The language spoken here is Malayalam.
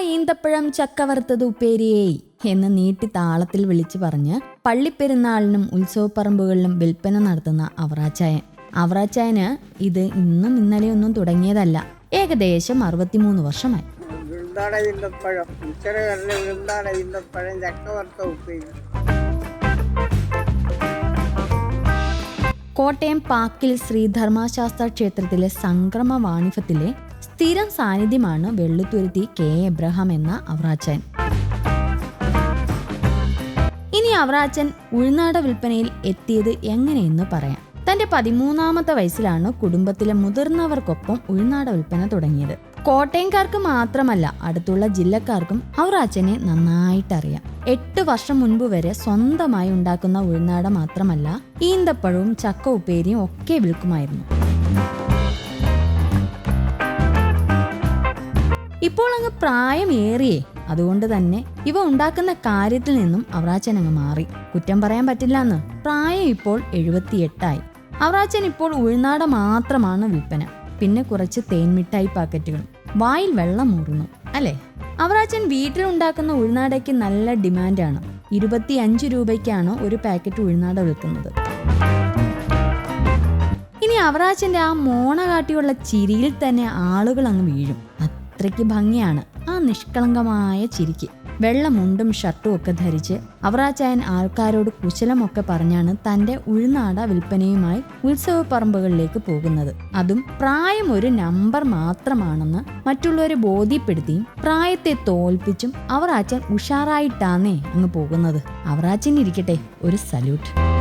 ഈന്തപ്പഴം ചക്കവറുത്തത് ഉപ്പേരിയേയ് ഉപ്പേരിയേ എന്ന് നീട്ടി താളത്തിൽ വിളിച്ചു പറഞ്ഞ് പള്ളിപ്പെരുന്നാളിനും ഉത്സവപ്പറമ്പുകളിലും വിൽപ്പന നടത്തുന്ന അവറാച്ചായൻ. അവറാച്ചായന് ഇത് ഇന്നും ഇന്നലെയൊന്നും തുടങ്ങിയതല്ല. ഏകദേശം അറുപത്തിമൂന്ന് വർഷമായി. വിഴുന്താട ഈന്തപ്പഴം. ഇച്ചിറ കരൽ വിഴുന്താട ഈന്തപ്പഴം ചക്ക വറുത്ത ഉപ്പേരി. കോട്ടയം പാക്കിൽ ശ്രീധർമ്മശാസ്ത്ര ക്ഷേത്രത്തിലെ സംക്രമ വാണിഭത്തിലെ സ്ഥിരം സാന്നിധ്യമാണ് വെള്ളുത്തുരുത്തി കെ. എബ്രഹാം എന്ന അവറാച്ചൻ. ഇനി അവറാച്ചൻ ഉൾനാട വിൽപ്പനയിൽ എത്തിയത് എങ്ങനെയെന്ന് പറയാം. തന്റെ പതിമൂന്നാമത്തെ വയസ്സിലാണ് കുടുംബത്തിലെ മുതിർന്നവർക്കൊപ്പം ഉൾനാട വിൽപ്പന തുടങ്ങിയത്. കോട്ടയംകാർക്ക് മാത്രമല്ല അടുത്തുള്ള ജില്ലക്കാർക്കും അവർ അച്ഛനെ നന്നായിട്ടറിയാം. എട്ട് വർഷം മുൻപ് വരെ സ്വന്തമായി ഉണ്ടാക്കുന്ന ഉൾനാട മാത്രമല്ല ഈന്തപ്പഴവും ചക്ക ഉപ്പേരിയും ഒക്കെ വിൽക്കുമായിരുന്നു. ഇപ്പോൾ അങ്ങ് പ്രായമേറിയേ അതുകൊണ്ട് തന്നെ ഇവ ഉണ്ടാക്കുന്ന കാര്യത്തിൽ നിന്നും അവറാച്ചൻ അങ്ങ് മാറി. കുറ്റം പറയാൻ പറ്റില്ല എന്ന് പ്രായം ഇപ്പോൾ എഴുപത്തിയെട്ടായി. അവറാച്ചൻ ഇപ്പോൾ ഉൾനാട മാത്രമാണ് വിൽപ്പന. പിന്നെ കുറച്ച് തേൻമിഠായി പാക്കറ്റുകൾ. വായിൽ വെള്ളം മൂറുന്നു അല്ലേ? അവറാച്ചൻ വീട്ടിലുണ്ടാക്കുന്ന ഉൾനാടയ്ക്ക് നല്ല ഡിമാൻഡാണ്. ഇരുപത്തി അഞ്ച് രൂപയ്ക്കാണ് ഒരു പാക്കറ്റ് ഉൾനാട വിൽക്കുന്നത്. ഇനി അവറാച്ചന്റെ ആ മോണ കാട്ടിയുള്ള ചിരിയിൽ തന്നെ ആളുകൾ അങ്ങ് വീഴും. അത്രയ്ക്ക് ഭംഗിയാണ്. ആ നിഷ്കളങ്കമായ ചിരിക്ക്. വെള്ള മുണ്ടും ഷർട്ടും ഒക്കെ ധരിച്ച് അവറാച്ചായൻ ആൾക്കാരോട് കുശലമൊക്കെ പറഞ്ഞാണ് തന്റെ ഉൾനാട വിൽപ്പനയുമായി ഉത്സവപ്പറമ്പുകളിലേക്ക് പോകുന്നത്. അതും പ്രായം ഒരു നമ്പർ മാത്രമാണെന്ന് മറ്റുള്ളവരെ ബോധ്യപ്പെടുത്തിയും പ്രായത്തെ തോൽപ്പിച്ചും അവറാച്ചൻ ഉഷാറായിട്ടാന്നേ അങ്ങ് പോകുന്നത്. അവറാച്ചൻ ഇരിക്കട്ടെ. ഒരു സല്യൂട്ട്.